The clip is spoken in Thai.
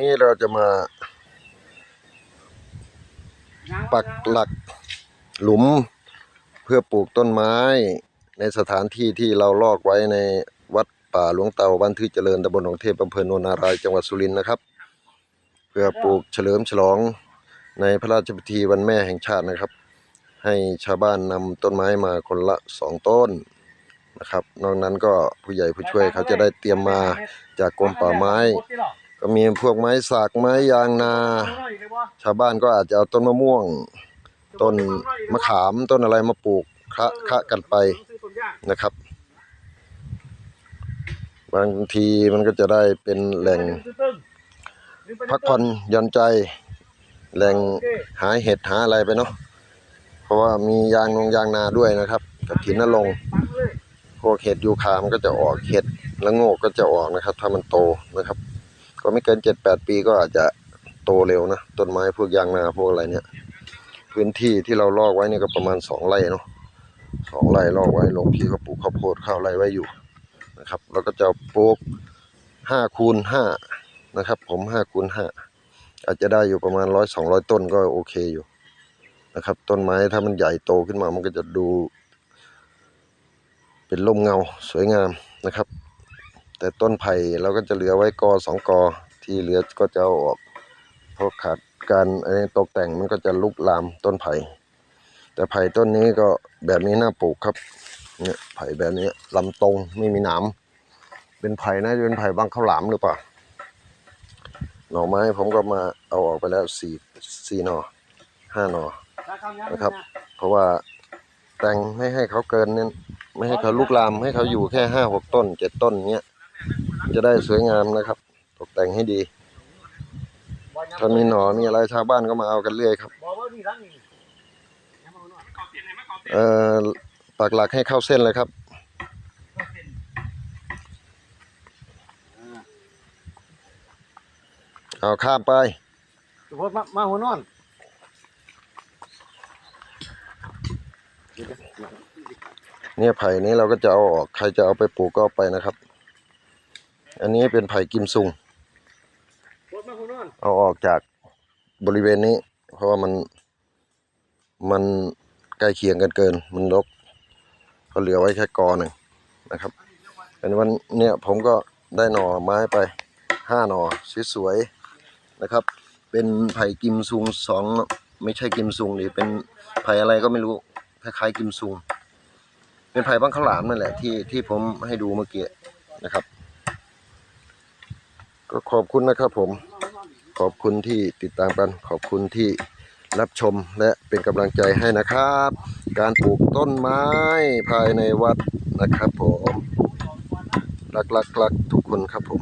นี้เราจะมา ปักหลักหลุมเพื่อปลูกต้นไม้ ในสถานที่ที่เราลอกไว้ในวัดป่าหลวงเตาบ้านทือเจริญตำบลหนองเทพอำเภอโนนนารายจังหวัดสุรินทร์นะครับ เพื่อปลูกเฉลิมฉลองในพระราชพิธีวันแม่แห่งชาตินะครับ ให้ชาวบ้านนำต้นไม้มาคนละสองต้นนะครับ นอกนั้นก็ผู้ใหญ่ผู้ช่วยเขาจะได้เตรียมมาจากกรมป่าไม้ ก็มีพวกไม้สักไม้ยางนา ชาวบ้านก็อาจจะเอาต้นมะม่วง ต้นมะขามต้นอะไรมาปลูกคะคะกันไปนะครับ บางทีมันก็จะได้เป็นแหล่งพักผ่อนย่อนใจ แหล่งหาเห็ดหาอะไรไปเนาะเพราะว่ามียางนงยางนาด้วยนะครับกับถินนรงพวกเห็ดยูคามันก็จะออกเห็ดละโงกก็จะออกนะครับ ถ้ามันโตนะครับ ก็ไม่เกินเจ็ดแปดปีก็อาจจะโตเร็วนะต้นไม้พวกยางนาพวกอะไรเนี่ย พื้นที่ที่เราลอกไว้นี่ก็ประมาณสองไร่เนาะสองไร่ลอกไว้ลงพี่ก็ปลูกข้าวโพดข้าวไรไว้อยู่นะครับแล้วก็จะปลูกห้าคูณห้านะครับ ผมห้าคูณห้าอาจจะได้อยู่ประมาณร้อยสองร้อยต้นก็โอเคอยู่นะครับ ต้นไม้ถ้ามันใหญ่โตขึ้นมามันก็จะดู เป็นร่มเงาสวยงามนะครับ แต่ต้นไผ่เราก็จะเหลือไว้กอสองกอ ที่เหลือก็จะเอาออกเพราะขาดการไอ้ตกแต่งมันก็จะลุกลามต้นไผ่ แต่ไผ่ต้นนี้ก็แบบนี้น่าปลูกครับเนี่ยไผ่แบบนี้ลำตรงไม่มีหนามเป็นไผ่น่าจะเป็นไผ่บางข้าวหลามหรือเปล่าหน่อไม้ผมก็มาเอาออกไปแล้วสี่สี่หน่อห้าหน่อนะครับ เพราะว่าแต่งไม่ให้เขาเกินเนี่ยไม่ให้เขาลุกลามให้เขาอยู่แค่ห้าหกต้นเจ็ดต้นเนี้ย จะได้สวยงามนะครับ ตกแต่งให้ดี ถ้ามีหนอมีอะไรชาวบ้านก็มาเอากันเรื่อยครับ เอ่อปักหลักให้เข้าเส้นเลยครับเอาข้ามไปมามาหัวนอนเนี่ยไผ่นี้เราก็จะเอาออก ใครจะเอาไปปลูกก็เอาไปนะครับ อันนี้เป็นไผ่กิมซุงมาหัวนอนเอาออกจากบริเวณนี้ เพราะว่ามันมันใกล้เคียงกันเกิน มันรกเขาเหลือไว้แค่กอหนึ่งนะครับเป็นวันเนี่ยผมก็ได้หน่อไม้ไปห้าหน่อสวยๆนะครับ เป็นไผ่กิมซุงสองไม่ใช่กิมซุงดิเป็นไผ่อะไรก็ไม่รู้คล้ายๆกิมซุงเป็นไผ่บางข้าวหลามนั่นแหละที่ที่ผมให้ดูเมื่อกี้นะครับ ก็ขอบคุณนะครับผมขอบคุณที่ติดตามกัน ขอบคุณที่รับชมและเป็นกำลังใจให้นะครับ การปลูกต้นไม้ภายในวัดนะครับผมรักๆๆทุกคนครับผม